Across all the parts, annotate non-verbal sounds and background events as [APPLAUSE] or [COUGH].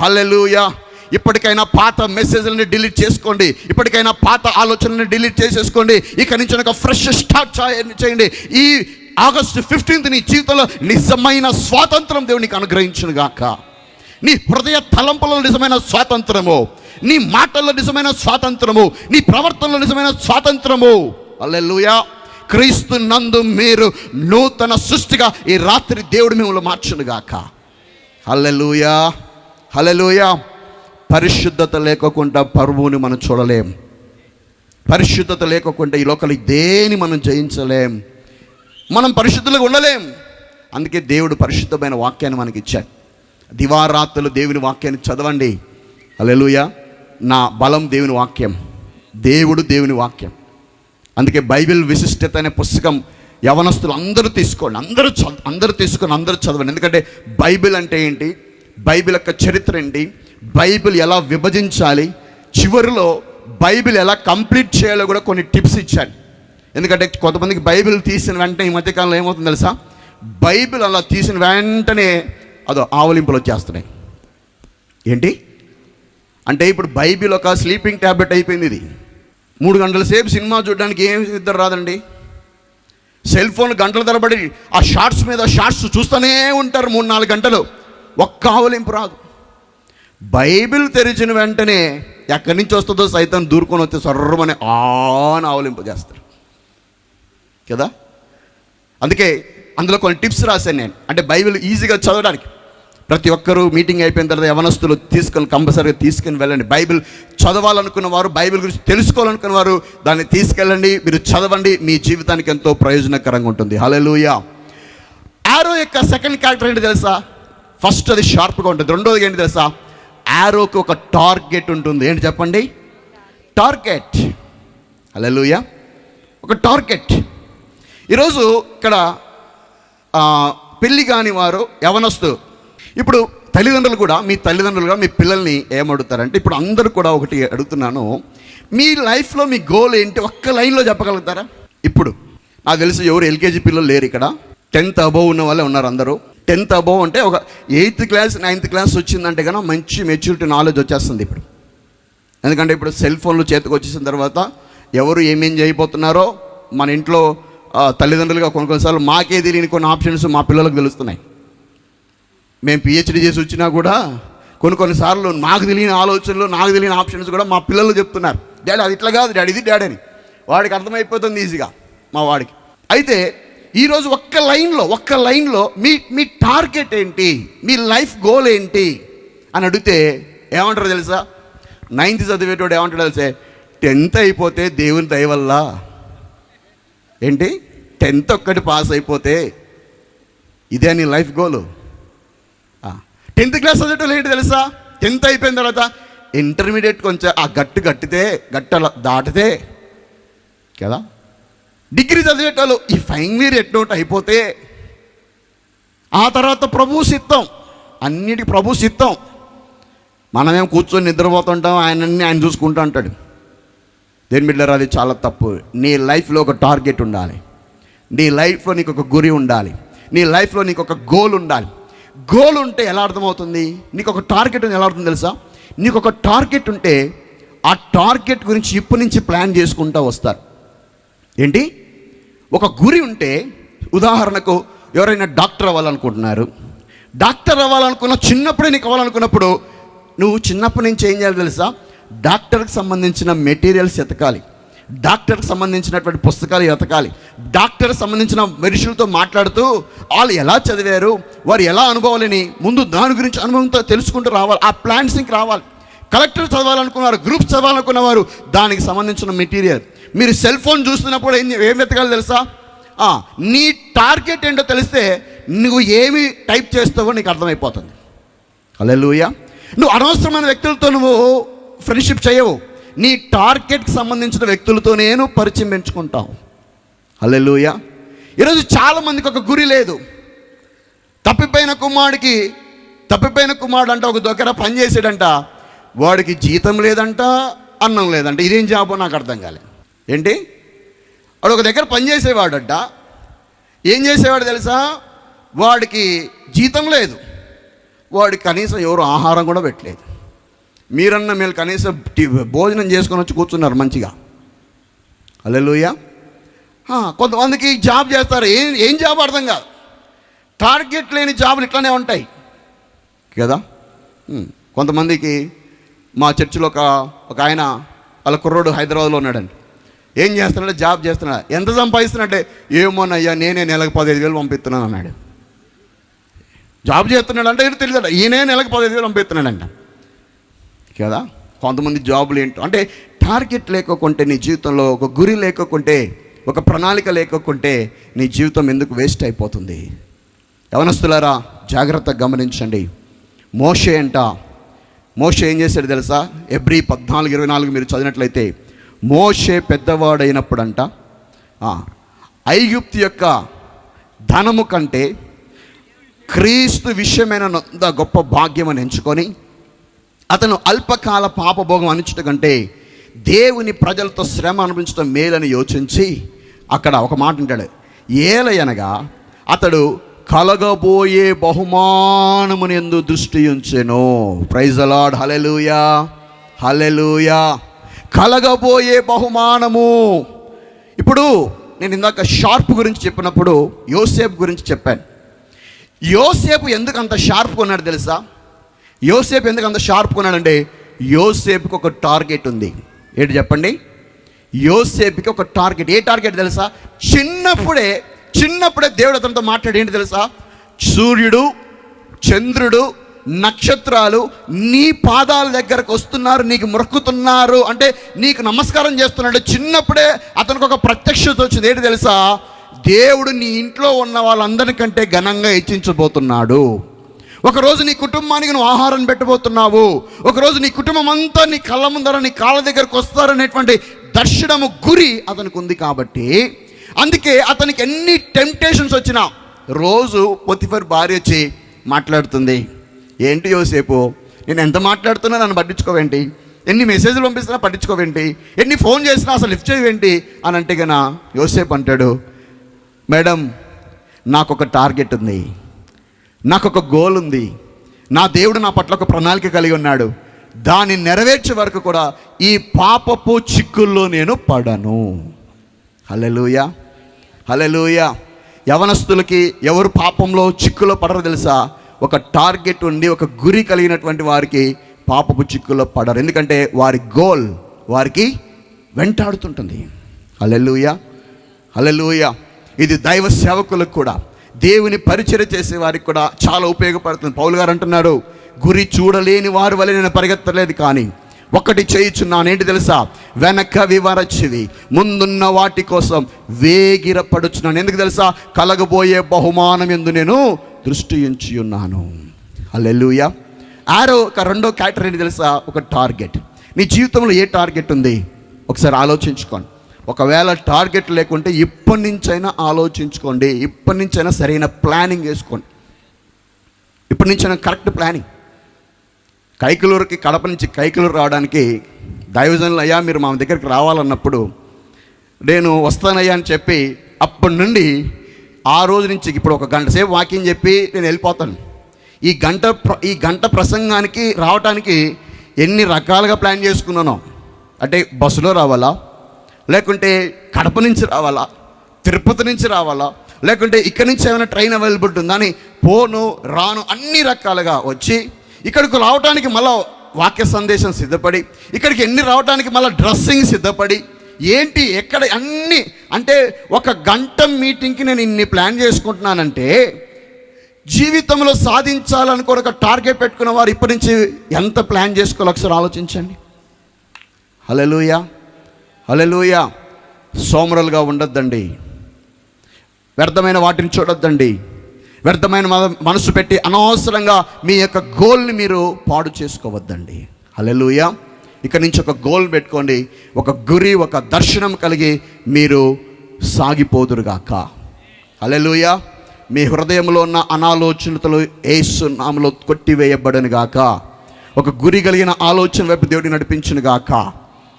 హల్లెలూయా ఇప్పటికైనా పాత మెసేజ్లని డిలీట్ చేసుకోండి. ఇప్పటికైనా పాత ఆలోచనని డిలీట్ చేసేసుకోండి. ఇక నుంచి ఒక ఫ్రెష్ స్టార్ట్ చేయండి ఈ ఆగస్టు ఫిఫ్టీన్త్ నీ జీవితంలో నిజమైన స్వాతంత్రం దేవునికి అనుగ్రహించును గాక. నీ హృదయ తలంపులలో నిజమైన స్వాతంత్రము. నీ మాటల్లో నిజమైన స్వాతంత్రము. నీ ప్రవర్తనలో నిజమైన స్వాతంత్రము. అల్లెలుయా క్రీస్తు నందు మీరు నూతన సృష్టిగా ఈ రాత్రి దేవుడు మిమ్మల్ని మార్చునుగాక అల్లెలుయా హలలోయ పరిశుద్ధత లేకోకుండా పరువుని మనం చూడలేం. పరిశుద్ధత లేకోకుండా ఈ లోకలి దేని మనం జయించలేం. మనం పరిశుద్ధులుగా ఉండలేం. అందుకే దేవుడు పరిశుద్ధమైన వాక్యాన్ని మనకి ఇచ్చాడు. దివారాత్రులు దేవుని వాక్యాన్ని చదవండి. అలెలుయ నా బలం దేవుని వాక్యం. దేవుడు దేవుని వాక్యం. అందుకే బైబిల్ విశిష్టత అనే పుస్తకం యవనస్తులు అందరూ తీసుకోండి. అందరూ చదవ అందరూ తీసుకొని అందరూ చదవండి. ఎందుకంటే బైబిల్ అంటే ఏంటి? బైబిల్ యొక్క చరిత్ర ఏంటి బైబిల్ ఎలా విభజించాలి? చివరిలో బైబిల్ ఎలా కంప్లీట్ చేయాలో కూడా కొన్ని టిప్స్ ఇచ్చాడు ఎందుకంటే కొంతమందికి బైబిల్ తీసిన వెంటనే ఈ మధ్యకాలంలో ఏమవుతుంది తెలుసా? బైబిల్ అలా తీసిన వెంటనే అదో ఆవలింపులు వచ్చేస్తున్నాయి. ఏంటి? అంటే ఇప్పుడు బైబిల్ ఒక స్లీపింగ్ ట్యాబ్లెట్ అయిపోయింది ఇది. మూడు గంటల సేపు సినిమా చూడడానికి ఏం ఇద్దరు రాదండి? సెల్ ఫోన్ గంటల తరబడి ఆ షార్ట్స్ మీద షార్ట్స్ చూస్తూనే ఉంటారు మూడు నాలుగు గంటలు. ఒక్క ఆవలింపు రాదు. బైబిల్ తెరిచిన వెంటనే ఎక్కడి నుంచి వస్తుందో సైతం దూరుకొని వచ్చి సర్రమని ఆన్ ఆవలింపు చేస్తారు. కదా? అందుకే అందులో కొన్ని టిప్స్ రాశాను నేను. అంటే బైబిల్ ఈజీగా చదవడానికి. ప్రతి ఒక్కరూ మీటింగ్ అయిపోయిన తర్వాత యవనస్తులు తీసుకొని కంపల్సరీగా తీసుకుని వెళ్ళండి. బైబిల్ చదవాలనుకున్న వారు బైబిల్ గురించి తెలుసుకోవాలనుకున్న వారు దాన్ని తీసుకెళ్ళండి మీరు చదవండి మీ జీవితానికి ఎంతో ప్రయోజనకరంగా ఉంటుంది. హల్లెలూయా. ఆరో యొక్క సెకండ్ క్యారెక్టర్ ఏంటి తెలుసా? ఫస్ట్ అది షార్ప్గా ఉంటుంది. రెండోది ఏంటి తెలుసా? ఆరోకి ఒక టార్గెట్ ఉంటుంది. ఏంటి చెప్పండి? టార్గెట్ హల్లెలూయా ఒక టార్గెట్ ఈరోజు ఇక్కడ పెళ్ళి పెళ్ళి కాని వారు యవనస్తు. ఇప్పుడు తల్లిదండ్రులు కూడా మీ తల్లిదండ్రులు కూడా మీ పిల్లల్ని ఏమడుగుతారంటే ఇప్పుడు అందరూ కూడా ఒకటి అడుగుతున్నాను. మీ లైఫ్లో మీ గోల్ ఏంటి? ఒక్క లైన్లో చెప్పగలుగుతారా? ఇప్పుడు నాకు తెలిసి ఎవరు ఎల్కేజీ పిల్లలు లేరు ఇక్కడ. టెన్త్ అబోవ్ ఉన్న వాళ్ళే ఉన్నారు అందరూ. టెన్త్ అబోవ్ అంటే ఒక ఎయిత్ క్లాస్ నైన్త్ క్లాస్ వచ్చిందంటే కనుక మంచి మెచ్యూరిటీ నాలెడ్జ్ వచ్చేస్తుంది ఇప్పుడు. ఎందుకంటే ఇప్పుడు సెల్ ఫోన్లు చేతికి వచ్చేసిన తర్వాత ఎవరు ఏమేం చేయబోతున్నారో మన ఇంట్లో తల్లిదండ్రులుగా కొన్ని కొన్నిసార్లు మాకే తెలియని కొన్ని ఆప్షన్స్ మా పిల్లలకు తెలుస్తున్నాయి. మేము పిహెచ్డి చేసి వచ్చినా కూడా కొన్ని కొన్నిసార్లు నాకు తెలియని ఆలోచనలు నాకు తెలియని ఆప్షన్స్ కూడా మా పిల్లలు చెప్తున్నారు. డాడీ అది ఇట్లా కాదు డాడీ ఇది డాడీ అని. వాడికి అర్థమైపోతుంది ఈజీగా మా వాడికి. అయితే ఈరోజు ఒక్క లైన్లో ఒక్క లైన్లో మీ మీ టార్గెట్ ఏంటి? మీ లైఫ్ గోల్ ఏంటి? అని అడిగితే ఏమంటారు తెలుసా? నైన్త్ చదివేటోడు ఏమంటాడు తెలిసే? టెన్త్ అయిపోతే దేవుని దయ వల్ల. ఏంటి? టెన్త్ ఒక్కటి పాస్ అయిపోతే ఇదే నీ లైఫ్ గోలు. టెన్త్ క్లాస్ చదివేటోళ్ళు ఏంటి తెలుసా? టెన్త్ అయిపోయిన తర్వాత ఇంటర్మీడియట్ కొంచెం ఆ గట్టు గట్టితే గట్ట దాటితే కదా? డిగ్రీ చదివేటోళ్ళు ఈ ఫైనల్ ఇయర్ ఎట్నోట్ అయిపోతే ఆ తర్వాత ప్రభు సిద్ధం. అన్నిటికీ ప్రభు సిద్ధం. మనమేం కూర్చొని నిద్రపోతుంటాం ఆయనన్ని ఆయన చూసుకుంటూ అంటాడు. దేని బిడ్డరు అది చాలా తప్పు. నీ లైఫ్లో ఒక టార్గెట్ ఉండాలి. నీ లైఫ్లో నీకు ఒక గురి ఉండాలి. నీ లైఫ్లో నీకు ఒక గోల్ ఉండాలి. గోల్ ఉంటే ఎలా అర్థమవుతుంది? నీకు ఒక టార్గెట్ ఉంది ఎలా అర్థం తెలుసా? నీకు ఒక టార్గెట్ ఉంటే ఆ టార్గెట్ గురించి ఇప్పటి నుంచి ప్లాన్ చేసుకుంటూ వస్తారు. ఏంటి? ఒక గురి ఉంటే ఉదాహరణకు ఎవరైనా డాక్టర్ అవ్వాలనుకుంటున్నారు. డాక్టర్ అవ్వాలనుకున్న చిన్నప్పుడే నీకు అవ్వాలనుకున్నప్పుడు నువ్వు చిన్నప్పటి నుంచి ఏం చేయాలి తెలుసా? డాక్టర్కి సంబంధించిన మెటీరియల్స్ ఎతకాలి డాక్టర్కి సంబంధించినటువంటి పుస్తకాలు ఎతకాలి డాక్టర్కి సంబంధించిన మనుషులతో మాట్లాడుతూ వాళ్ళు ఎలా చదివారు వారు ఎలా అనుభవాలని ముందు దాని గురించి అనుభవంతో తెలుసుకుంటూ రావాలి. ఆ ప్లాన్సింగ్కి రావాలి. కలెక్టర్ చదవాలనుకున్నారు గ్రూప్స్ చదవాలనుకున్నవారు దానికి సంబంధించిన మెటీరియల్. మీరు సెల్ ఫోన్ చూస్తున్నప్పుడు ఏం ఏం వెతకాలి తెలుసా? నీ టార్గెట్ ఏంటో తెలిస్తే నువ్వు ఏమి టైప్ చేస్తావో నీకు అర్థమైపోతుంది. అలెలుయ నువ్వు అనవసరమైన వ్యక్తులతో నువ్వు ఫ్రెండ్షిప్ చేయవు. నీ టార్గెట్కి సంబంధించిన వ్యక్తులతో నేను పరిచయం పెంచుకుంటావు అలెలుయ ఈరోజు చాలా మందికి ఒక గురి లేదు. తప్పిపోయిన కుమారుడికి తప్పిపోయిన కుమారుడు అంటే ఒక దగ్గర పనిచేసాడంట వాడికి జీతం లేదంట అన్నం లేదంట. ఇదేం జాబో నాకు అర్థం కాలేదు. ఏంటి? వాడు ఒక దగ్గర పనిచేసేవాడట ఏం చేసేవాడు తెలుసా? వాడికి జీతం లేదు. వాడికి కనీసం ఎవరు ఆహారం కూడా పెట్టలేదు. మీరన్న మీరు కనీసం భోజనం చేసుకొని వచ్చి కూర్చున్నారు మంచిగా. అల్లెలుయ్య కొంతమందికి జాబ్ చేస్తారు. ఏం ఏం జాబ్ అర్థం కాదు. టార్గెట్ లేని జాబులు ఇట్లానే ఉంటాయి. కదా? కొంతమందికి మా చర్చిలో ఒక ఒక ఆయన వాళ్ళ కుర్రోడు హైదరాబాద్లో ఉన్నాడండి. ఏం చేస్తున్నాడు? జాబ్ చేస్తున్నాడు? ఎంత సంపాదిస్తున్నట్టే ఏమోనయ్యా నేనే నెలకు పదిహేను వేలు పంపిస్తున్నాను అన్నాడు. జాబ్ చేస్తున్నాడు అంటే తెలియదు ఈయనే నెలకు పదిహేను వేలు పంపిస్తున్నాడంట. కదా? కొంతమంది జాబులు ఏంటో అంటే టార్గెట్ లేకోకుంటే నీ జీవితంలో ఒక గురి లేకుంటే ఒక ప్రణాళిక లేకుంటే నీ జీవితం ఎందుకు వేస్ట్ అయిపోతుంది? యవనస్తులారా జాగ్రత్త గమనించండి. మోషే అంట. మోషే ఏం చేశాడు తెలుసా? ఎవ్రీ పద్నాలుగు ఇరవై నాలుగు మీరు చదివినట్లయితే మోషే పెద్దవాడైనప్పుడంట. ఆ, ఐగుప్తు యొక్క ధనము కంటే క్రీస్తు విషయమైన గొప్ప భాగ్యం అని ఎంచుకొని అతను అల్పకాల పాపభోగం అనించడం కంటే దేవుని ప్రజలతో శ్రమ అనిపించడం మేలని యోచించి అక్కడ ఒక మాట అంటాడు. ఏలయనగా అతడు కలగబోయే బహుమానముని ఎందు దృష్టి ఉంచెను. ప్రైజలాడ్ హలెలుయా హలెలుయా కలగబోయే బహుమానము. ఇప్పుడు నేను ఇందాక షార్ప్ గురించి చెప్పినప్పుడు యోసేపు గురించి చెప్పాను. యోసేపు ఎందుకు అంత షార్ప్ కొన్నాడు తెలుసా? యోసేపు ఎందుకు అంత షార్ప్ ఉన్నాడంటే యోసేపుకి ఒక టార్గెట్ ఉంది. ఏంటి చెప్పండి? యోసేపుకి ఒక టార్గెట్. ఏ టార్గెట్ తెలుసా? చిన్నప్పుడే చిన్నప్పుడే దేవుడు అతనితో మాట్లాడి ఏంటి తెలుసా? సూర్యుడు చంద్రుడు నక్షత్రాలు నీ పాదాల దగ్గరకు వస్తున్నారు నీకు మొక్కుతున్నారు అంటే నీకు నమస్కారం చేస్తున్నాడు. చిన్నప్పుడే అతనికి ఒక ప్రత్యక్షత వచ్చింది. ఏంటి తెలుసా? దేవుడు నీ ఇంట్లో ఉన్న వాళ్ళందరికంటే ఘనంగా హెచ్చించబోతున్నాడు. ఒకరోజు నీ కుటుంబానికి నువ్వు ఆహారం పెట్టబోతున్నావు. ఒకరోజు నీ కుటుంబం అంతా నీ కళ్ళ ముందర నీ కాళ్ళ దగ్గరకు వస్తారనేటువంటి దర్శనము గురి అతనికి ఉంది కాబట్టి అందుకే అతనికి ఎన్ని టెంప్టేషన్స్ వచ్చినా రోజు పొతిఫర్ భార్య వచ్చి మాట్లాడుతుంది. ఏంటి యోసేపు? నేను ఎంత మాట్లాడుతున్నా నన్ను పట్టించుకోవేంటి? ఎన్ని మెసేజ్లు పంపిస్తున్నా పట్టించుకోవేంటి? ఎన్ని ఫోన్ చేసినా అసలు లిఫ్ట్ చేయవేంటి? అని అంటే గన యోసేపు అంటాడు మేడం నాకు ఒక టార్గెట్ ఉంది. నాకు ఒక గోల్ ఉంది. నా దేవుడు నా పట్ల ఒక ప్రణాళిక కలిగి ఉన్నాడు. దాన్ని నెరవేర్చే వరకు కూడా ఈ పాపపు చిక్కుల్లో నేను పడను. హలెలుయ హలెలుయ యవనస్తులకి ఎవరు పాపంలో చిక్కులో పడరు తెలుసా? ఒక టార్గెట్ ఉండి ఒక గురి కలిగినటువంటి వారికి పాపపు చిక్కుల్లో పడరు. ఎందుకంటే వారి గోల్ వారికి వెంటాడుతుంటుంది. అలెలుయ అలెలుయ ఇది దైవ సేవకులకు కూడా దేవుని పరిచయం చేసే వారికి కూడా చాలా ఉపయోగపడుతుంది. పౌలు గారు అంటున్నాడు గురి చూడలేని వారి వల్ల నేను పరిగెత్తలేదు కానీ ఒకటి చేయుచున్నాను. ఏంటి తెలుసా? వెనక వివరచివి ముందున్న వాటి కోసం వేగిరపడుచున్నాను. ఎందుకు తెలుసా? కలగబోయే బహుమానం ఎందు నేను దృష్టి ఉంచి ఉన్నాను అల్లెలుయ ఆరో ఒక రెండో క్యాటర్ ఏంటి తెలుసా? ఒక టార్గెట్. నీ జీవితంలో ఏ టార్గెట్ ఉంది? ఒకసారి ఆలోచించుకోండి. ఒకవేళ టార్గెట్ లేకుంటే ఇప్పటి నుంచైనా ఆలోచించుకోండి. ఇప్పటి నుంచైనా సరైన ప్లానింగ్ వేసుకోండి. ఇప్పటి నుంచైనా కరెక్ట్ ప్లానింగ్. కైకలూరుకి కడప నుంచి కైకలూరు రావడానికి దైవజనులు అయ్యా మీరు మా దగ్గరికి రావాలన్నప్పుడు నేను వస్తానయ్యా అని చెప్పి అప్పటి నుండి ఆ రోజు నుంచి ఇప్పుడు ఒక గంట సేపు వాకింగ్ చెప్పి నేను వెళ్ళిపోతాను. ఈ గంట ప్ర- ఈ గంట ప్రసంగానికి రావడానికి ఎన్ని రకాలుగా ప్లాన్ చేసుకున్నానో. అంటే బస్సులో రావాలా? లేకుంటే కడప నుంచి రావాలా? తిరుపతి నుంచి రావాలా? లేకుంటే ఇక్కడి నుంచి ఏమైనా ట్రైన్ అవైలబిలిటీ ఉందా అని పోను రాను అన్ని రకాలుగా వచ్చి ఇక్కడికి రావడానికి మళ్ళా వాక్య సందేశం సిద్ధపడి ఇక్కడికి ఎన్ని రావడానికి మళ్ళీ డ్రెస్సింగ్ సిద్ధపడి ఏంటి ఎక్కడ అన్ని అంటే ఒక గంట మీటింగ్కి నేను ఇన్ని ప్లాన్ చేసుకుంటున్నానంటే జీవితంలో సాధించాలనుకుని ఒక టార్గెట్ పెట్టుకున్న వారు ఇప్పటి నుంచి ఎంత ప్లాన్ చేసుకోవాలి ఒకసారి ఆలోచించండి. హలెలూయ హలెలూయ సోమరలుగా ఉండొద్దండి. వ్యర్థమైన వాటిని చూడొద్దండి. వ్యర్థమైన మనసు పెట్టి అనవసరంగా మీ యొక్క గోల్ని మీరు పాడు చేసుకోవద్దండి. హలెలుయా ఇక్కడి నుంచి ఒక గోల్ పెట్టుకోండి. ఒక గురి ఒక దర్శనం కలిగి మీరు సాగిపోదురుగాక. అలెలుయ మీ హృదయంలో ఉన్న అనాలోచనతలు ఏసు నామలో కొట్టివేయబడను గాక ఒక గురి కలిగిన ఆలోచన వైపు దేవుడి నడిపించును గాక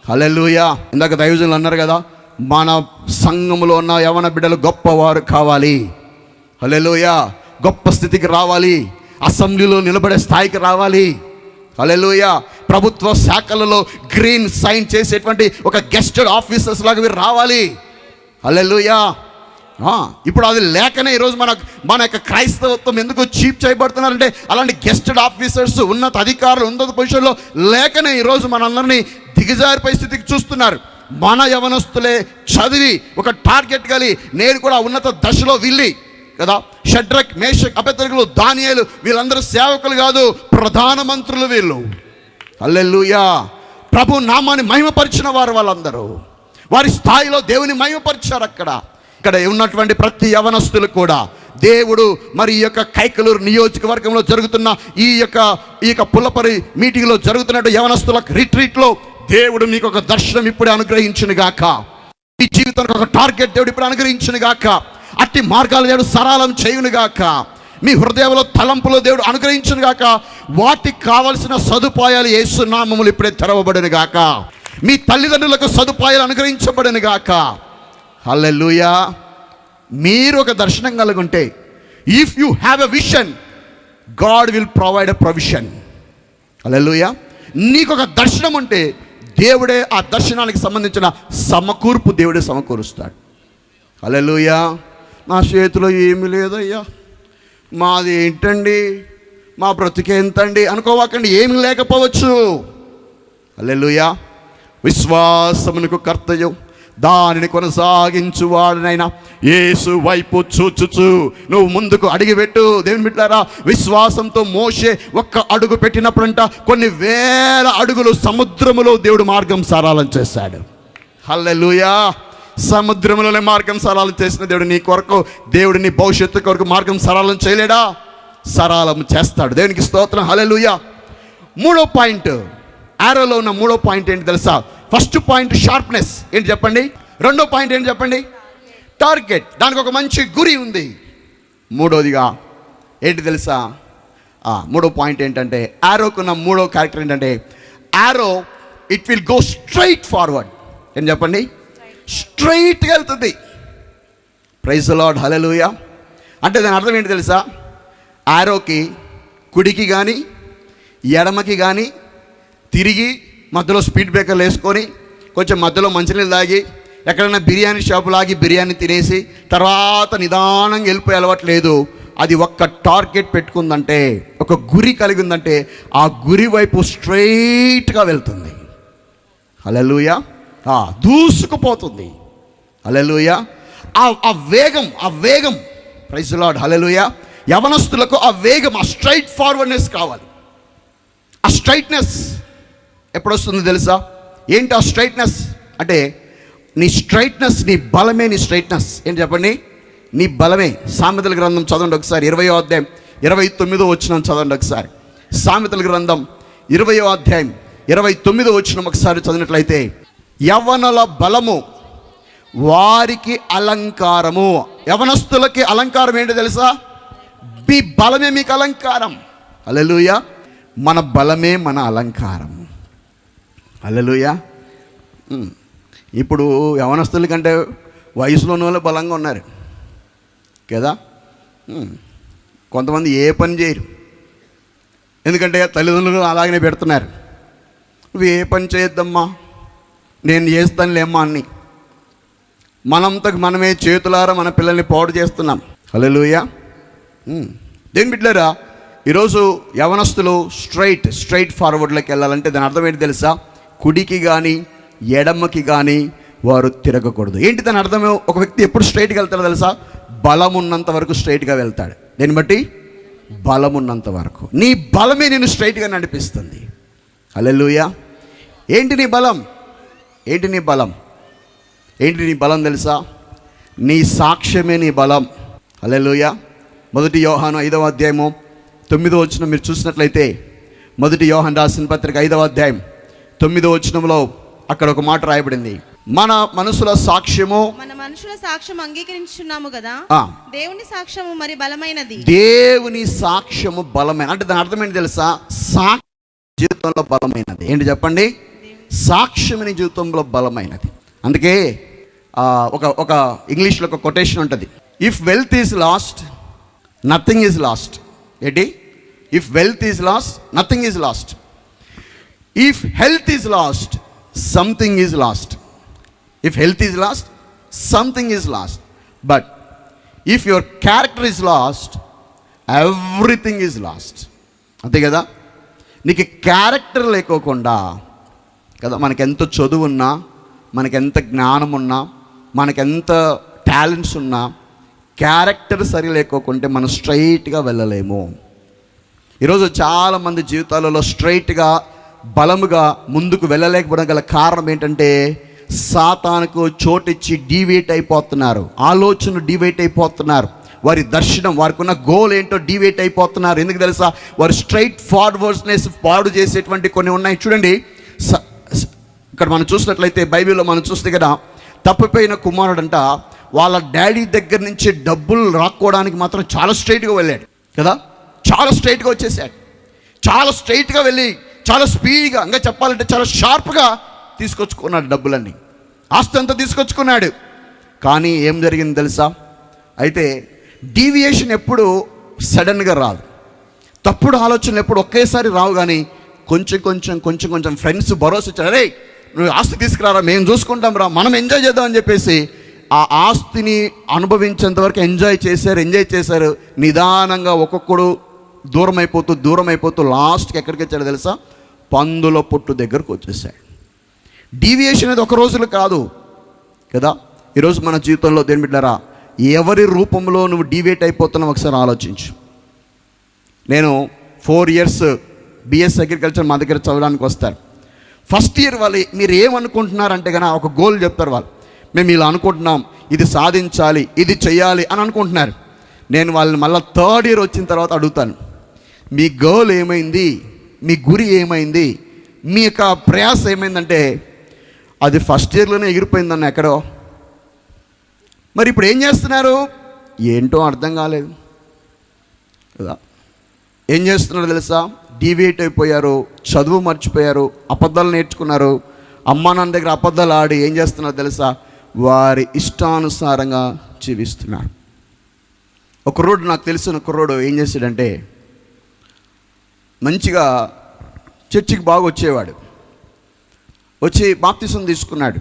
అలెలుయ ఇందాక దైవజనులు అన్నారు కదా మన సంఘములో ఉన్న యవన బిడ్డలు గొప్పవారు కావాలి. అలెలుయ గొప్ప స్థితికి రావాలి. అసెంబ్లీలో నిలబడే స్థాయికి రావాలి. అలెలుయ ప్రభుత్వ శాఖలలో గ్రీన్ సైన్ చేసేటువంటి ఒక గెస్టెడ్ ఆఫీసర్స్ లాగా మీరు రావాలి. అలెలుయా ఇప్పుడు అది లేకనే ఈరోజు మన మన యొక్క క్రైస్తవత్వం ఎందుకు చీప్ చేయబడుతున్నారంటే అలాంటి గెస్టెడ్ ఆఫీసర్స్ ఉన్నత అధికారులు ఉన్నత పొజిషన్లో లేకనే ఈరోజు మనందరినీ దిగజారి పరిస్థితికి చూస్తున్నారు. మన యవనస్తులే చదివి ఒక టార్గెట్ కలిగి నేను కూడా ఉన్నత దశలో వెళ్ళి కదా? షడ్రక్ మేషక్ అభ్యర్థులు దానియాలు వీళ్ళందరూ సేవకులు కాదు ప్రధానమంత్రులు వీళ్ళు. అల్లెల్లుయా ప్రభు నామాన్ని మహిమపరిచిన వారు వాళ్ళందరూ. వారి స్థాయిలో దేవుని మహిమపరిచారు అక్కడ. ఇక్కడ ఉన్నటువంటి ప్రతి యవనస్తులు కూడా. దేవుడు మరి ఈ యొక్క కైకలూరు నియోజకవర్గంలో జరుగుతున్న ఈ యొక్క ఈ యొక్క పుల్లపరి మీటింగ్లో జరుగుతున్నట్టు యవనస్తుల రిట్రీట్లో దేవుడు మీకు ఒక దర్శనం ఇప్పుడే అనుగ్రహించిన గాక ఈ జీవితానికి ఒక టార్గెట్ దేవుడు ఇప్పుడు అనుగ్రహించును గాక అట్టి మార్గాలు దేవుడు సరళం చేయునుగాక మీ హృదయంలో తలంపులో దేవుడు అనుగ్రహించునుగాక వాటికి కావలసిన సదుపాయాలు ఏసునామములు ఇప్పుడే తెరవబడును గాక. మీ తల్లిదండ్రులకు సదుపాయాలు అనుగ్రహించబడును గాక. హల్లెలూయా. మీరు ఒక దర్శనం కలుగుంటే if you have a vision God will provide a provision hallelujah. నీకు ఒక దర్శనం ఉంటే దేవుడే ఆ దర్శనానికి సంబంధించిన సమకూర్పు దేవుడే సమకూరుస్తాడు. అలెలుయా నా చేతిలో ఏమీ లేదయ్యా. మాది ఏంటండి? మా బ్రతికేంతండి అనుకోవాకండి ఏమి లేకపోవచ్చు. అల్లెలుయా విశ్వాసమునకు కర్తయ్యం దానిని కొనసాగించువాడనైనా యేసు వైపు చూచుచు నువ్వు ముందుకు అడిగిపెట్టు. దేవుని బిడ్డారా విశ్వాసంతో మోసే ఒక్క అడుగు పెట్టినప్పుడంట కొన్ని వేల అడుగులు సముద్రములో దేవుడు మార్గం సరళం చేశాడు. హల్లెలూయా. సముద్రంలోనే మార్గం సరళం చేసిన దేవుడు నీ కొరకు దేవుడు నీ భవిష్యత్తు కొరకు మార్గం సరళం చేయలేడా? సరళం చేస్తాడు. దేవునికి స్తోత్రం. హలెలుయ మూడో పాయింట్. ఆరోలో ఉన్న మూడో పాయింట్ ఏంటి తెలుసా? First point sharpness. ఏంటి చెప్పండి? రెండో పాయింట్ ఏంటి చెప్పండి? టార్గెట్. దానికి ఒక మంచి గురి ఉంది. మూడోదిగా ఏంటి తెలుసా? మూడో పాయింట్ ఏంటంటే ఆరోకున్న మూడో క్యారెక్టర్ ఏంటంటే arrow it will go straight forward. ఏం చెప్పండి? స్ట్రైట్గా వెళ్తుంది. ప్రైజ్ లాడ్ హలలుయ అంటే దాని అర్థం ఏంటి తెలుసా? ఆరోకి కుడికి కానీ ఎడమకి కానీ తిరిగి మధ్యలో స్పీడ్ బ్రేకర్లు వేసుకొని కొంచెం మధ్యలో మంచినీళ్ళు తాగి ఎక్కడైనా బిర్యానీ షాపు లాగి బిర్యానీ తినేసి తర్వాత నిదానంగా వెళ్ళిపోయి అలవట్లేదు అది ఒక్క టార్గెట్ పెట్టుకుందంటే ఒక గురి కలిగి ఉందంటే ఆ గురి వైపు స్ట్రైట్గా వెళ్తుంది. హలలుయ దూసుకుపోతుంది. హలలుయ ఆ వేగం ఆ వేగం. ప్రైజ్ లాడ్ హలెలుయ యవనస్తులకు ఆ వేగం ఆ స్ట్రైట్ ఫార్వర్డ్నెస్ కావాలి. ఆ స్ట్రైట్నెస్ ఎప్పుడొస్తుంది తెలుసా? ఏంటి ఆ స్ట్రైట్నెస్ అంటే నీ స్ట్రైట్నెస్ నీ బలమే నీ స్ట్రైట్నెస్ ఏంటి చెప్పండి? నీ బలమే. సామెతల గ్రంథం చదవండి ఒకసారి. ఇరవయో అధ్యాయం ఇరవై తొమ్మిదో వచ్చిన చదవండి ఒకసారి. సామెతల గ్రంథం ఇరవయో అధ్యాయం ఇరవై తొమ్మిదో వచ్చిన ఒకసారి చదివినట్లయితే యవనల బలము వారికి అలంకారము. యవనస్తులకి అలంకారం ఏంటో తెలుసా? మీ బలమే మీకు అలంకారం. అలెలుయ మన బలమే మన అలంకారం. అలెలుయ ఇప్పుడు యవనస్తుల కంటే వయసులో ఉన్న వాళ్ళు బలంగా ఉన్నారు. కదా? కొంతమంది ఏ పని చేయరు. ఎందుకంటే తల్లిదండ్రులు అలాగనే పెడుతున్నారు. నువ్వు ఏ పని చేయొద్దమ్మా? నేను చేస్తానులేమ్మా అన్ని. మనంతకు మనమే చేతులారా మన పిల్లల్ని పాడు చేస్తున్నాం. హలోయ దేని బిడ్డలారా ఈరోజు యవనస్తులు స్ట్రైట్ స్ట్రైట్ ఫార్వర్డ్లోకి వెళ్ళాలంటే దాని అర్థం ఏంటి తెలుసా? కుడికి కానీ ఎడమకి కానీ వారు తిరగకూడదు. ఏంటి దాని అర్థం? ఒక వ్యక్తి ఎప్పుడు స్ట్రైట్గా వెళ్తాడో తెలుసా? బలం ఉన్నంత వరకు స్ట్రైట్గా వెళ్తాడు. దీన్ని బట్టి? బలం ఉన్నంత వరకు. నీ బలమే నేను స్ట్రైట్గా నడిపిస్తుంది. హల్లెలూయా. ఏంటి నీ బలం? ఏంటి నీ బలం? ఏంటి నీ బలం తెలుసా? నీ సాక్ష్యమే నీ బలం. హల్లెలూయా. మొదటి యోహాను ఐదవ అధ్యాయము తొమ్మిదో వచ్చిన మీరు చూసినట్లయితే మొదటి యోహాన్ రాసిన పత్రిక ఐదవ అధ్యాయం తొమ్మిదో వచనంలో అక్కడ ఒక మాట రాయబడింది. మన మనసుల సాక్ష్యము మన మనుషుల సాక్ష్యం అంగీకరించున్నాము కదా. దేవుని సాక్ష్యము మరి బలమైనది? దేవుని సాక్ష్యము బలమైన అంటే దాని అర్థం ఏంటి తెలుసా? సాక్ష్యం జీవితంలో బలమైనది. ఏంటి చెప్పండి? సాక్ష్యం నీ జీవితంలో బలమైనది. అందుకే ఒక ఒక ఇంగ్లీష్లో ఒక కొటేషన్ ఉంటుంది. If wealth is lost nothing is lost ఏంటి? If wealth is lost nothing is lost if health is lost something is lost if health is lost something is lost but if your character is lost everything is lost అంతే కదా? నీకు character లేకోకుండా కదా? మనకెంత చదువు ఉన్నా మనకెంత జ్ఞానం ఉన్నా మనకెంత టాలెంట్స్ ఉన్నా క్యారెక్టర్ సరి లేకోకుంటే మనం స్ట్రైట్గా వెళ్ళలేము. ఈరోజు చాలామంది జీవితాలలో స్ట్రైట్గా బలముగా ముందుకు వెళ్ళలేకపోవడం గల కారణం ఏంటంటే సాతానుకు చోటిచ్చి డివేట్ అయిపోతున్నారు. ఆలోచన డివేట్ అయిపోతున్నారు. వారి దర్శనం వారికి ఉన్న గోల్ ఏంటో డివేట్ అయిపోతున్నారు. ఎందుకు తెలుసా? వారు స్ట్రైట్ ఫార్వర్డ్నెస్ పాడు చేసేటువంటి కొన్ని ఉన్నాయి. చూడండి స- ఇక్కడ మనం చూసినట్లయితే బైబిల్లో మనం చూస్తే కదా తప్పిపోయిన కుమారుడంట వాళ్ళ డాడీ దగ్గర నుంచి డబ్బులు రాక్కోవడానికి మాత్రం చాలా స్ట్రైట్గా వెళ్ళాడు కదా? చాలా స్ట్రైట్గా వచ్చేసాడు. చాలా స్ట్రైట్గా వెళ్ళి చాలా స్పీడ్గా ఇంకా చెప్పాలంటే చాలా షార్ప్గా తీసుకొచ్చుకున్నాడు డబ్బులన్నీ. ఆస్తి అంతా తీసుకొచ్చుకున్నాడు. కానీ ఏం జరిగింది తెలుసా? అయితే డీవియేషన్ ఎప్పుడు సడన్గా రాదు. తప్పుడు ఆలోచనలు ఎప్పుడు ఒకేసారి రావు కానీ కొంచెం కొంచెం కొంచెం కొంచెం ఫ్రెండ్స్ భరోసా ఇచ్చారు అరే నువ్వు ఆస్తి తీసుకురారా? మేము చూసుకుంటాం రా. మనం ఎంజాయ్ చేద్దాం అని చెప్పేసి ఆ ఆస్తిని అనుభవించేంత వరకు ఎంజాయ్ చేశారు ఎంజాయ్ చేశారు. నిదానంగా ఒక్కొక్కడు దూరం అయిపోతూ దూరం అయిపోతూ లాస్ట్కి ఎక్కడికి వచ్చాడు తెలుసా? పందుల పొట్టు దగ్గరకు వచ్చేసాడు. డీవియేషన్ అనేది ఒక రోజులు కాదు కదా? ఈరోజు మన జీవితంలో దేని బిడ్డారా ఎవరి రూపంలో నువ్వు డీవేట్ అయిపోతున్నావు ఒకసారి ఆలోచించు. నేను ఫోర్ ఇయర్స్ బిఎస్ అగ్రికల్చర్ మా దగ్గర చదవడానికి వస్తారు ఫస్ట్ ఇయర్ వాళ్ళు మీరు ఏమనుకుంటున్నారంటే కనుక ఒక గోల్ చెప్తారు వాళ్ళు. మేము ఇలా అనుకుంటున్నాం ఇది సాధించాలి ఇది చేయాలి అని అనుకుంటున్నారు. నేను వాళ్ళని మళ్ళీ థర్డ్ ఇయర్ వచ్చిన తర్వాత అడుగుతాను. మీ గోల్ ఏమైంది? మీ గురి ఏమైంది? మీ యొక్క ప్రయాస ఏమైందంటే అది ఫస్ట్ ఇయర్లోనే ఎగిరిపోయిందన్న ఎక్కడో. మరి ఇప్పుడు ఏం చేస్తున్నారు? ఏంటో అర్థం కాలేదు. కదా ఏం చేస్తున్నారు తెలుసా? డీవియేట్ అయిపోయారు చదువు మర్చిపోయారు అబద్ధాలు నేర్చుకున్నారు. అమ్మా నాన్న దగ్గర అబద్ధాలు ఆడి ఏం చేస్తున్నారు తెలుసా? వారి ఇష్టానుసారంగా జీవిస్తున్నారు. ఒక రోడ్డు నాకు తెలిసిన కుర్రోడు ఏం చేశాడంటే మంచిగా చర్చికి బాగా వచ్చేవాడు. వచ్చి బాప్తిసం తీసుకున్నాడు.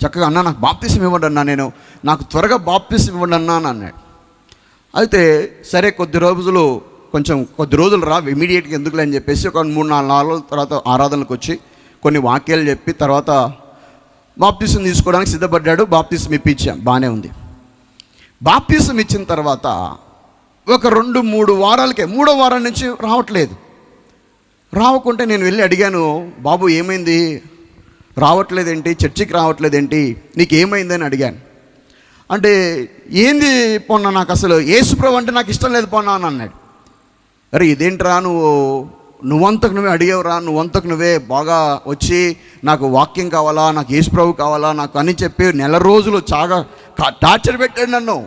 చక్కగా అన్న నాకు బాప్తిసం ఇవ్వండి అన్నా నేను నాకు త్వరగా బాప్తిసం ఇవ్వండి అన్నా అని అన్నాడు. అయితే సరే కొద్ది రోజులు కొంచెం కొద్ది రోజులు రా ఇమీడియట్గా ఎందుకులే అని చెప్పేసి ఒక మూడు నాలుగు నాలుగు రోజుల తర్వాత ఆరాధనలకు వచ్చి కొన్ని వాక్యాలు చెప్పి తర్వాత బాప్తిసం తీసుకోవడానికి సిద్ధపడ్డాడు. బాప్తీసం ఇప్పించాం బాగానే ఉంది. బాప్తిసం ఇచ్చిన తర్వాత ఒక రెండు మూడు వారాలకే మూడో వారం నుంచి రావట్లేదు. రావకుంటే నేను వెళ్ళి అడిగాను బాబు ఏమైంది? రావట్లేదేంటి? చర్చికి రావట్లేదేంటి? నీకు ఏమైందని అడిగాను. అంటే ఏంది పొన్న నాకు అసలు ఏసుప్రభు అంటే నాకు ఇష్టం లేదు పొన్నా అని అన్నాడు. అరే ఇదేంట్రా నువ్వు నువ్వంతకు నువ్వే అడిగేవరా నువ్వంతకు నువ్వే బాగా వచ్చి నాకు వాక్యం కావాలా నాకు యేసుప్రభు కావాలా నాకు అని చెప్పి నెల రోజులు చాగా టార్చర్ పెట్టాడు నన్ను.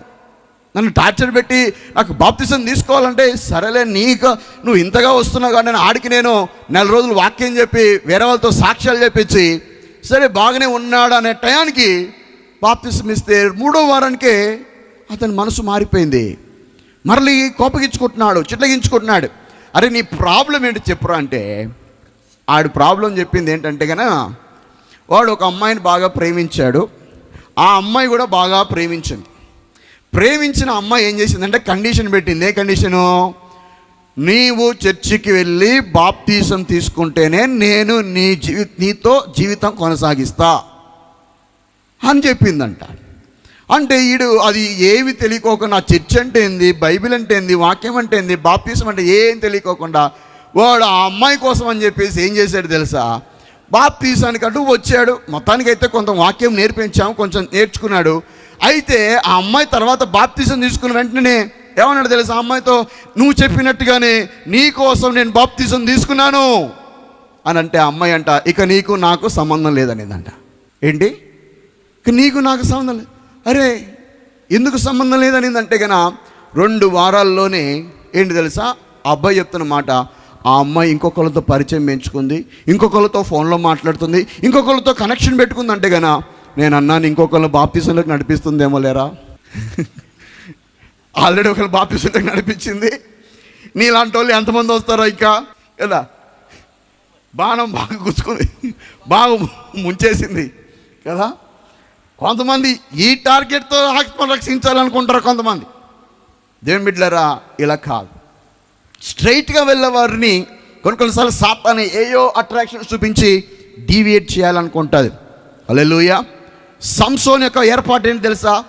నన్ను టార్చర్ పెట్టి నాకు బాప్తిసం తీసుకోవాలంటే సరేలే నీకు నువ్వు ఇంతగా వస్తున్నావు కానీ నేను ఆడికి నేను నెల రోజులు వాక్యం చెప్పి వేరే వాళ్ళతో సాక్ష్యాలు చెప్పించి సరే బాగానే ఉన్నాడు అనే టయానికి బాప్తిసం ఇస్తే మూడో వారానికే అతని మనసు మారిపోయింది. మరలి కోపగించుకుంటున్నాడు చిట్లగించుకుంటున్నాడు. అరే నీ ప్రాబ్లం ఏంటి చెప్పురా అంటే ఆడు ప్రాబ్లం చెప్పింది ఏంటంటే కనుక వాడు ఒక అమ్మాయిని బాగా ప్రేమించాడు. ఆ అమ్మాయి కూడా బాగా ప్రేమించింది. ప్రేమించిన అమ్మాయి ఏం చేసిందంటే కండిషన్ పెట్టింది. ఏ కండిషను నీవు చర్చికి వెళ్ళి బాప్తీసం తీసుకుంటేనే నేను నీ జీవి నీతో జీవితం కొనసాగిస్తా అని చెప్పిందంట. అంటే వీడు అది ఏమి తెలియకోకుండా చర్చ్ అంటే ఏంది? బైబిల్ అంటే ఏంది? వాక్యం అంటే ఏంది? బాప్తీసం అంటే ఏం తెలియకోకుండా వాడు ఆ అమ్మాయి కోసం అని చెప్పేసి ఏం చేశాడు తెలుసా? బాప్తీసానికి అటు వచ్చాడు. మొత్తానికైతే కొంత వాక్యం నేర్పించాము కొంచెం నేర్చుకున్నాడు. అయితే ఆ అమ్మాయి తర్వాత బాప్తీసం తీసుకున్న వెంటనే ఏమన్నాడు తెలుసా ఆ అమ్మాయితో? నువ్వు చెప్పినట్టుగానే నీ కోసం నేను బాప్తీసం తీసుకున్నాను. అని అంటే ఆ అమ్మాయి అంట ఇక నీకు నాకు సంబంధం లేదనేదంట ఏంటి? ఇక నీకు నాకు సంబంధం లేదు. అరే ఎందుకు సంబంధం లేదనిందంటే కన రెండు వారాల్లోనే ఏంటి తెలుసా? ఆ అబ్బాయి చెప్తున్న మాట ఆ అమ్మాయి ఇంకొకరితో పరిచయం పెంచుకుంది ఇంకొకరితో ఫోన్లో మాట్లాడుతుంది ఇంకొకరితో కనెక్షన్ పెట్టుకుందంటే గన నేను అన్నాను ఇంకొకళ్ళు బాప్తీసంలోకి నడిపిస్తుందేమో లేరా? [LAUGHS] ఆల్రెడీ ఒకరు బాప్తీసంలోకి నడిపించింది. నీలాంటి వాళ్ళు ఎంతమంది వస్తారో ఇంకా? కదా? బాణం బాగా గుచ్చుకుంది బాగా ముంచేసింది. కదా? కొంతమంది ఈ టార్గెట్తో ఆత్మ రక్షించాలనుకుంటారు కొంతమంది. దేవుని బిడ్లరా ఇలా కాదు. స్ట్రైట్గా వెళ్ళే వారిని కొన్ని కొన్నిసార్లు సాతాన్ని ఏయో అట్రాక్షన్ చూపించి డీవియేట్ చేయాలనుకుంటుంది అలెలుయ సంసోన్ యొక్క ఏర్పాటు ఏంటి తెలుసా?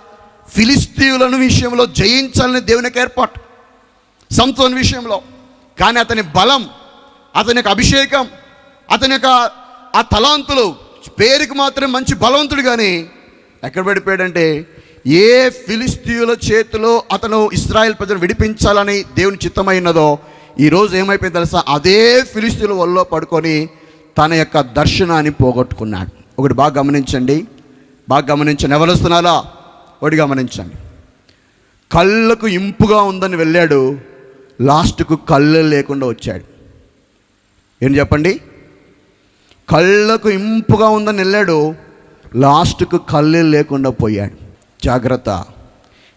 ఫిలిస్తీయులను విషయంలో జయించాలని దేవుని యొక్క ఏర్పాటు. సంసోన్ విషయంలో. కానీ అతని బలం అతని యొక్క అభిషేకం అతని యొక్క ఆ తలాంతులు పేరుకి మాత్రం మంచి బలవంతుడు కానీ ఎక్కడ పడిపోయాడంటే ఏ ఫిలిస్తీయుల చేతిలో అతను ఇస్రాయల్ ప్రజలు విడిపించాలని దేవుని చిత్తమైనదో ఈరోజు ఏమైపోయింది తెలుసా? అదే ఫిలిస్తీయుల వల్ల పడుకొని తన యొక్క దర్శనాన్ని పోగొట్టుకున్నాడు. ఒకటి బాగా గమనించండి. బాగా గమనించండి. ఎవరు వస్తున్నారా? ఒకటి గమనించండి. కళ్ళకు ఇంపుగా ఉందని వెళ్ళాడు. లాస్ట్కు కళ్ళు లేకుండా వచ్చాడు. ఏం చెప్పండి? కళ్ళకు ఇంపుగా ఉందని వెళ్ళాడు. లాస్ట్కు కళ్ళు లేకుండా పోయాడు. జాగ్రత్త.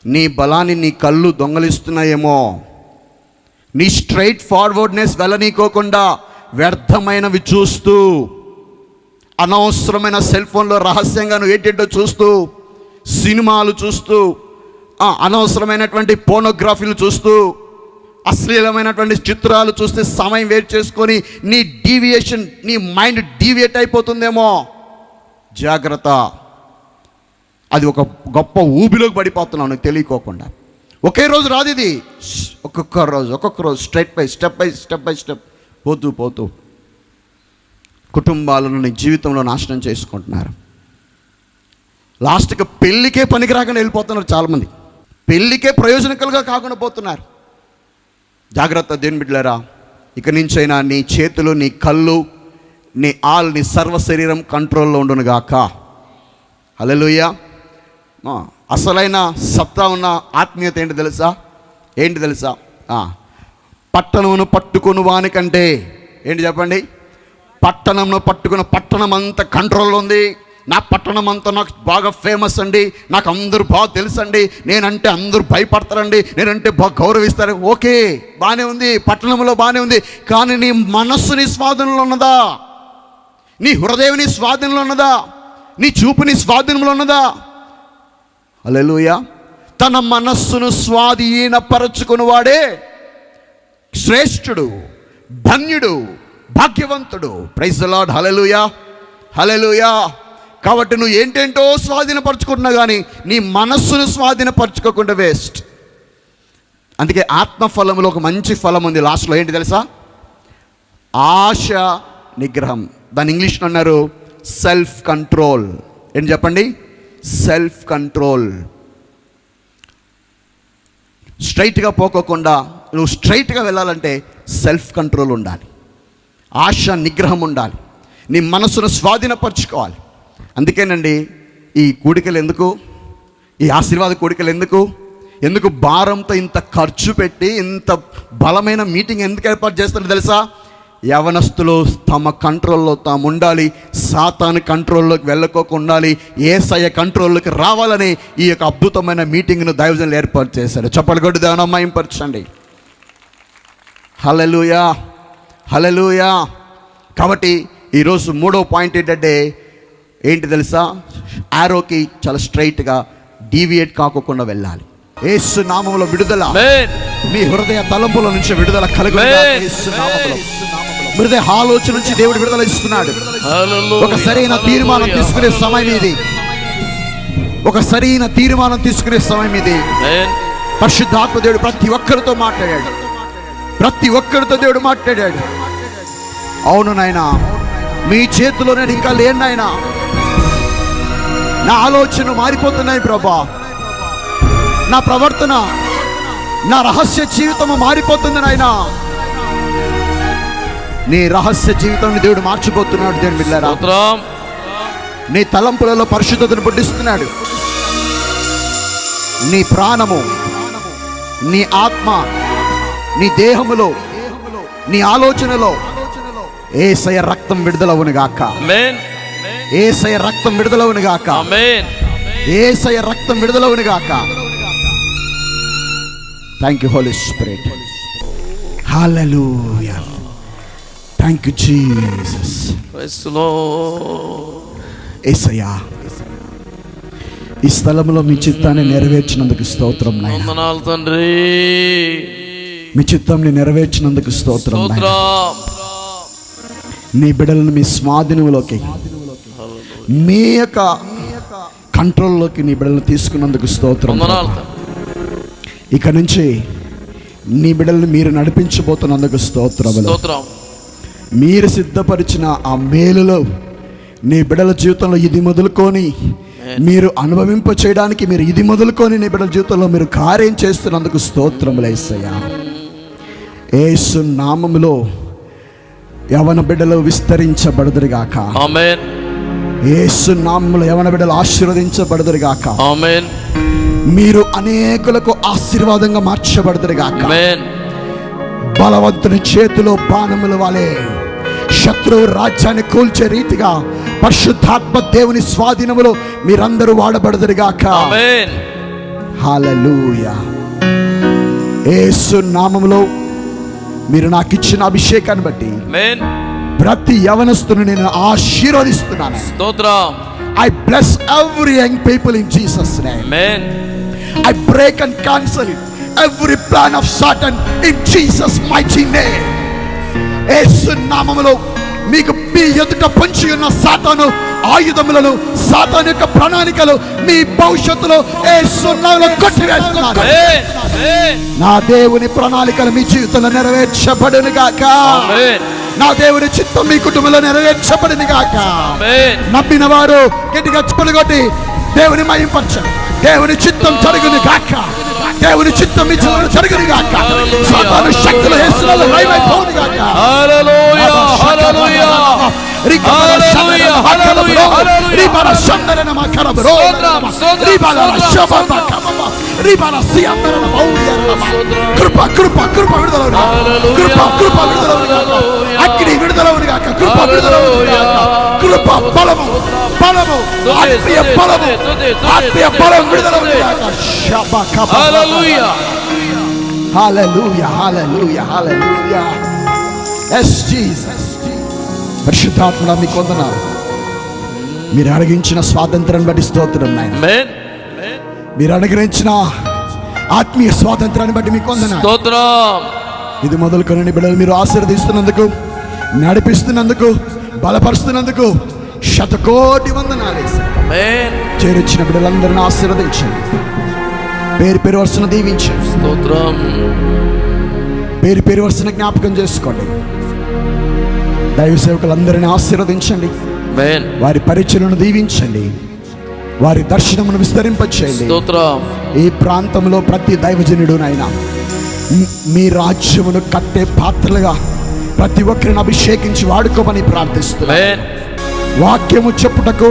నీ బలాన్ని నీ కళ్ళు దొంగలిస్తున్నాయేమో. నీ స్ట్రైట్ ఫార్వర్డ్నెస్ వెళ్ళనీకోకుండా వ్యర్థమైనవి చూస్తూ అనవసరమైన సెల్ ఫోన్లో రహస్యంగా నువ్వు ఏంటేంటో చూస్తూ సినిమాలు చూస్తూ అనవసరమైనటువంటి పోనోగ్రఫీలు చూస్తూ అశ్లీలమైనటువంటి చిత్రాలు చూస్తే సమయం వేట్ చేసుకొని నీ డీవియేషన్ నీ మైండ్ డీవియేట్ అయిపోతుందేమో. జాగ్రత్త. అది ఒక గొప్ప ఊబిలోకి పడిపోతున్నావు నీకు తెలియకోకుండా. ఒకే రోజు రాదు ఇది. ఒక్కొక్క రోజు ఒక్కొక్క రోజు straight by step by step by step పోతూ పోతూ. కుటుంబాలను నీ జీవితంలో నాశనం చేసుకుంటున్నారు. లాస్ట్కి పెళ్ళికే పనికిరాకుండా వెళ్ళిపోతున్నారు చాలామంది. పెళ్ళికే ప్రయోజనకలుగా కాకుండా పోతున్నారు. జాగ్రత్త దేని బిడ్డలారా ఇక నుంచైనా నీ చేతులు నీ కళ్ళు నీ ఆల్ నీ సర్వ శరీరం కంట్రోల్లో ఉండును గాక. హల్లెలూయ. అసలైన సత్తా ఉన్న ఆత్మీయత ఏంటి తెలుసా? ఏంటి తెలుసా? పట్టణమును పట్టుకుని వానికంటే ఏంటి చెప్పండి? పట్టణంను పట్టుకున్న పట్టణం అంత కంట్రోల్లో ఉంది. నా పట్టణం అంతా నాకు బాగా ఫేమస్ అండి. నాకు అందరూ బాగా తెలుసండి. నేనంటే అందరూ భయపడతారండి. నేనంటే బాగా గౌరవిస్తారు. ఓకే బాగానే ఉంది. పట్టణంలో బాగానే ఉంది. కానీ నీ మనస్సు నీ స్వాధీనంలో ఉన్నదా? నీ హృదయం నీ స్వాధీనంలో ఉన్నదా నీ చూపు నీ స్వాధీనంలో ఉన్నదా అలెలుయ తన మనస్సును స్వాధీనపరచుకుని వాడే శ్రేష్ఠుడు ధన్యుడు భాగ్యవంతుడు. ప్రైజ్ లాడ్ హలెలుయా హలెలుయా కాబట్టి నువ్వు ఏంటేంటో స్వాధీనపరచుకుంటున్నా కానీ నీ మనస్సును స్వాధీనపరచుకోకుండా వేస్ట్ అందుకే ఆత్మఫలంలో ఒక మంచి ఫలం ఉంది లాస్ట్లో ఏంటి తెలుసా? ఆశ నిగ్రహం. దాని ఇంగ్లీష్లో అన్నారు సెల్ఫ్ కంట్రోల్ ఏంటి చెప్పండి? సెల్ఫ్ కంట్రోల్ స్ట్రైట్గా పోకోకుండా నువ్వు స్ట్రైట్గా వెళ్ళాలంటే సెల్ఫ్ కంట్రోల్ ఉండాలి. ఆశ నిగ్రహం ఉండాలి. నీ మనసును స్వాధీనపరచుకోవాలి. అందుకేనండి ఈ కూడికలు ఎందుకు? ఈ ఆశీర్వాద కూడికలు ఎందుకు? ఎందుకు భారంతో ఇంత ఖర్చు పెట్టి ఇంత బలమైన మీటింగ్ ఎందుకు ఏర్పాటు చేస్తారో తెలుసా? యవనస్తులు తమ కంట్రోల్లో తాము ఉండాలి సాతాను కంట్రోల్లోకి వెళ్ళకోకుండా ఉండాలి ఏసయ్య కంట్రోల్లోకి రావాలని ఈ యొక్క అద్భుతమైన మీటింగ్ను దైవజనులు ఏర్పాటు చేశారు. చెప్పలు కొట్టి దేవనమ్మాయింపరచండి హలలుయా హలలుయా కాబట్టి ఈరోజు మూడో పాయింట్ ఏంటంటే ఏంటి తెలుసా? ఆరోకి చాలా స్ట్రైట్గా డీవియేట్ కాకోకుండా వెళ్ళాలి. ఏసు నామంలో విడుదల. మీ హృదయ తలంపుల నుంచి విడుదల కలుగు Amen. హృదయ ఆలోచన నుంచి దేవుడు విడుదల ఇస్తున్నాడు. ఒక సరైన తీర్మానం. తీసుకునే సమయం ఇది. ఒక సరైన తీర్మానం తీసుకునే సమయం ఇది. పరిశుద్ధాత్మ దేవుడు ప్రతి ఒక్కరితో మాట్లాడాడు. ప్రతి ఒక్కరితో దేవుడు మాట్లాడాడు. అవును నాయన మీ చేతిలో నేను ఇంకా లేను నాయన. నా ఆలోచన మారిపోతున్నాయి ప్రభా. నా ప్రవర్తన నా రహస్య జీవితము మారిపోతుంది నాయన. నీ రహస్య జీవితాన్ని దేవుడు మార్చిపోతున్నాడు దేవుని స్తోత్రం. నీ తలంపులలో పరిశుద్ధతను పుట్టిస్తున్నాడు. నీ ప్రాణము నీ ఆత్మ నీ దేహములో నీ ఆలోచనలో ఏసయ రక్తం విడుదలవును గాక. Amen. ఏసయ రక్తం విడుదలవును గాక. Amen. ఏసయ రక్తం విడుదలవును గాక. Thank you holy spirit hallelujah thank you Jesus. ఏసయ్యా ఈ స్థలంలో మీ చిత్తాన్ని నెరవేర్చినందుకు స్తోత్రం వందనాలు తండ్రి. మీ చిత్తంని నెరవేర్చినందుకు స్తోత్రం. స్తోత్రం. నీ బిడ్డలను మీ స్వాధీనంలోకి మీ యొక్క కంట్రోల్లోకి నీ బిడ్డలను తీసుకున్నందుకు స్తోత్రం. ఇక నుంచి నీ బిడ్డలను మీరు నడిపించబోతున్నందుకు స్తోత్రములు. స్తోత్రం. మీరు సిద్ధపరిచిన ఆ మేలులో నీ బిడ్డల జీవితంలో ఇది మొదలుకొని మీరు అనుభవింప చేయడానికి మీరు ఇది మొదలుకొని నీ బిడ్డల జీవితంలో మీరు కార్యం చేస్తున్నందుకు స్తోత్రములు ఏసయ్యా. ఏసు నామములో యవన బిడ్డలు విస్తరించబడదురుగాక. ఆమేన్ ఏసు నామములో యవన బిడ్డలు ఆశీర్వదించబడదురుగాక. ఆమేన్ మీరు అనేకులకు ఆశీర్వాదంగా మార్చబడదురుగాక. ఆమేన్ బలవంతుని చేతిలో బాణముల వలె. శత్రువు రాజ్యాన్ని కూల్చే రీతిగా పరిశుద్ధాత్మ దేవుని స్వాధీనములో మీరందరూ వాడబడదురుగాక. ఆమేన్. హల్లెలూయా. యేసు నామములో మీరు నాకు ఇచ్చిన అభిషేకాన్ని బట్టి ప్రతి యవనస్తుని నేను ఆశీర్వదిస్తున్నాను. స్తోత్రం. I bless every young people in Jesus name amen. I break and cancel every plan of Satan in Jesus' mighty name. యేసు నామములో మీకు మీ ఎదుట పొంచి ఉన్న సాతాను ఆయుధములను సాతాను యొక్క ప్రణాళికలు మీ భవిష్యత్తులో కొట్టివేస్తున్నాను ఆమేన్ ఆమేన్ నా దేవుని ప్రణాళికలు మీ జీవితంలో నెరవేర్చబడును గాక. నా దేవుని చిత్తం మీ కుటుంబంలో నెరవేర్చబడును గాక. నమ్మిన వారు గట్టిగా చెప్పులు కొట్టి దేవుని మహింపరచండి. దేవుని చిత్తం జరుగును గాక. దేవుని చిత్తం మీ జీవితంలో జరుగును గాక. సాతాను శక్తులు యేసునామములో లయమైపోవును గాక. హల్లెలూయా హల్లెలూయా హల్లెలూయా. హల్లెలూయా హల్లెలూయా కృప కృప కృప విడుదల కృప కృప విడుదల అగ్ని విడుదల కృప విడుదల కృప బలము బలము ఆత్మీయ బలము ఆత్మీయ బలం విడుదల హల్లెలూయా. Hallelujah, hallelujah, hallelujah. Yes, Jesus. పరిశుద్ధాత్మడ మీకు వందనాలు మీరు అడిగించిన స్వాతంత్రం బట్టి స్తోత్రం నాయన. మీరు అనుగ్రహించిన ఆత్మీయ స్వాతంత్రాన్ని బట్టి మీకు వందనాలు స్తోత్రం. ఇది మొదలుకొని బిడ్డలు మీరు ఆశీర్వదిస్తున్నందుకు నడిపిస్తున్నందుకు బలపరుస్తున్నందుకు శతకోటి వందనాలు. యేసయ్య. ఆమేన్. చేరొచ్చిన బిడ్డలందరిని ఆశీర్వదించండి. పేరు పేరు వరుసను దీవించండి. స్తోత్రం. పేరు పేరు వరుసను జ్ఞాపకం చేసుకోండి. దైవ సేవకులందరినీ ఆశీర్వదించండి. వారి పరిచయను దీవించండి. వారి దర్శనమును విస్తరింపచేయండి. స్తోత్రం. ఈ ప్రాంతంలో ప్రతి దైవజనుడు నాయన మీ రాజ్యమును కట్టే పాత్రలుగా ప్రతి ఒక్కరిని అభిషేకించి వాడుకోమని ప్రార్థిస్తున్నా ఆమేన్ వాక్యము చెప్పుటకు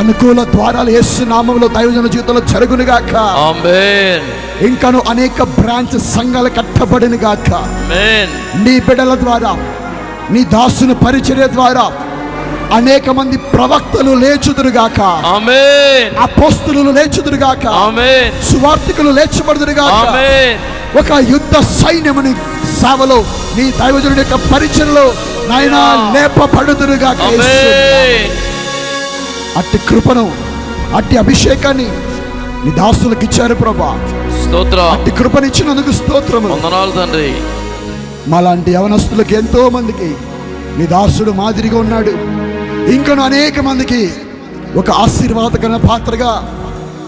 అనుకూల ద్వారాలు యేసు నామములో దైవజన జీవితంలో జరుగునుగాక ఇంకను అనేక బ్రాంచ్ సంఘాలు కట్టబడిన గాక. ఆమేన్ నీ బిడ్డల ద్వారా నీ దాసుని పరిచర్య ద్వారా అనేక మంది ప్రవక్తలు లేచుదురుగాక అపోస్తులు లేచుదురుగాక సువార్థికులు లేచబడుదురుగాక ఒక యుద్ధ సైన్యముని సేవలో నీ దైవజనుడి యొక్క పరిచయలో నాయన. ఆమేన్. అట్టి కృపను అట్టి అభిషేకాన్ని నీ దాసులకు ఇచ్చారు ప్రభా. స్తోత్రం. అట్టి కృపనిచ్చినందుకు స్తోత్రము. వందనాలు తండ్రి. మాలాంటి యవనస్తులకు ఎంతో మందికి నీ దాసుడు మాదిరిగా ఉన్నాడు. ఇంకను అనేక మందికి ఒక ఆశీర్వాదకరమైన పాత్రగా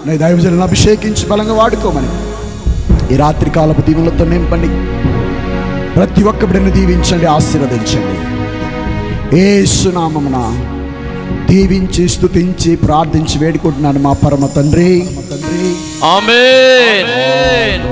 నీ దైవజనులను అభిషేకించి బలంగా వాడుకోమని. ఈ రాత్రి కాలపు దీవులతో నింపండి. ప్రతి ఒక్క బిడ్డను దీవించండి ఆశీర్వదించండి. ఏసునామమున దీవించి స్తుతించి ప్రార్థించి వేడుకుంటున్నాను మా పరమ తండ్రి. తండ్రి ఆమేన్.